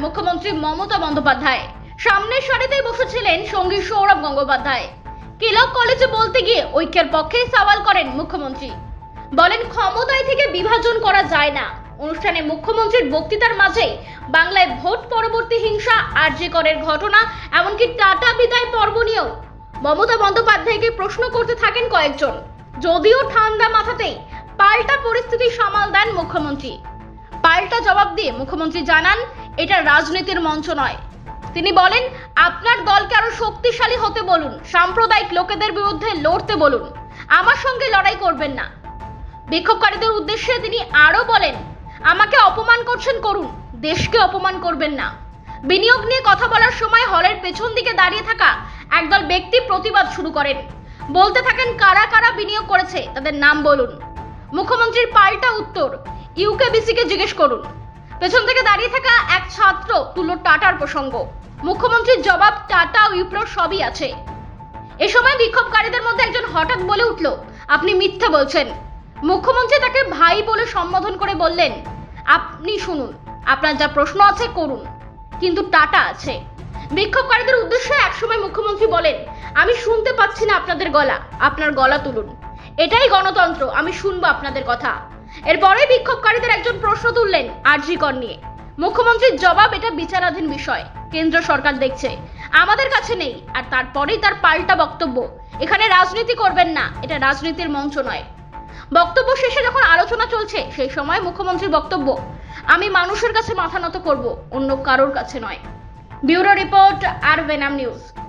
মুখ্যমন্ত্রী মমতা বন্দ্যোপাধ্যায়। সামনের সারিতেই বসেছিলেন সঙ্গী সৌরভ গঙ্গোপাধ্যায়। কেলক কলেজে বলতে গিয়ে ঐক্যের পক্ষে সওয়াল করেন মুখ্যমন্ত্রী। বলেন, ক্ষমতায় থেকে বিভাজন করা যায় না। অনুষ্ঠানে মুখ্যমন্ত্রীর বক্তৃতার মাঝে বাংলায় ভোট পরবর্তী হিংসা আরজি করের ঘটনা, এমনকি টাটা বিদায় পর্ব নিয়েও মমতা বন্দ্যোপাধ্যায়কে প্রশ্ন করতে থাকেন কয়েকজন। যদিও ঠান্ডা মাথাতেই পাল্টা পরিস্থিতি সামাল দেন মুখ্যমন্ত্রী। পাল্টা জবাব দিয়ে মুখ্যমন্ত্রী জানান, এটা রাজনীতির মঞ্চ নয়। তিনি বলেন, আপনার দলকে আরও শক্তিশালী হতে বলুন, সাম্প্রদায়িক লোকেদের বিরুদ্ধে লড়তে বলুন। আমার সঙ্গে লড়াই করবেন না। বিক্ষোভকারীদের উদ্দেশ্যে তিনি আরও বলেন, আমাকে অপমান করছেন, করুন, দেশকে অপমান করবেন না। বিনিয়োগ নিয়ে কথা বলার সময় হলের পেছন দিকে দাঁড়িয়ে থাকা একদল ব্যক্তি প্রতিবাদ শুরু করেন। বলতে থাকেন, কারা কারা বিনিয়োগ করেছে, তাদের নাম বলুন। মুখ্যমন্ত্রীর পাল্টা উত্তর ইউকেবিসিকে জিজ্ঞেস করুন। পেছন থেকে দাঁড়িয়ে থাকা এক ছাত্র তুলল টাটার প্রসঙ্গ। মুখ্যমন্ত্রীর জবাব, টাটা, উইপ্রো সবই আছে। এ সময় বিক্ষোভকারীদের মধ্যে একজন হঠাৎ বলে উঠল, আপনি মিথ্যা বলছেন। মুখ্যমন্ত্রী তাকে ভাই বলে সম্বোধন করে বললেন, আপনি শুনুন, আপনার যা প্রশ্ন আছে করুন। কিন্তু টাটা আছে। বিক্ষোভকারীদের উদ্দেশ্যে একসময় মুখ্যমন্ত্রী বলেন, আমি শুনতে পাচ্ছি না আপনাদের গলা, আপনার গলা তুলুন। এটাই গণতন্ত্র, আমি শুনব আপনাদের কথা। এরপরে বিক্ষোভকারীদের একজন প্রশ্ন তুললেন আরজি কর নিয়ে। মুখ্যমন্ত্রীর জবাব এটা বিচারাধীন বিষয়। কেন্দ্র সরকার দেখছে। আমাদের কাছে নেই, আর তারপরেই তার পাল্টা বক্তব্য। এখানে রাজনীতি করবেন না, এটা রাজনীতির মঞ্চ নয়। বক্তব্য শেষে যখন আলোচনা চলছে, সেই সময় মুখ্যমন্ত্রীর বক্তব্য, আমি মানুষের কাছে মাথা নত করব, অন্য কারোর কাছে নয়। ব্যুরো রিপোর্ট, আর ভেনাম নিউজ।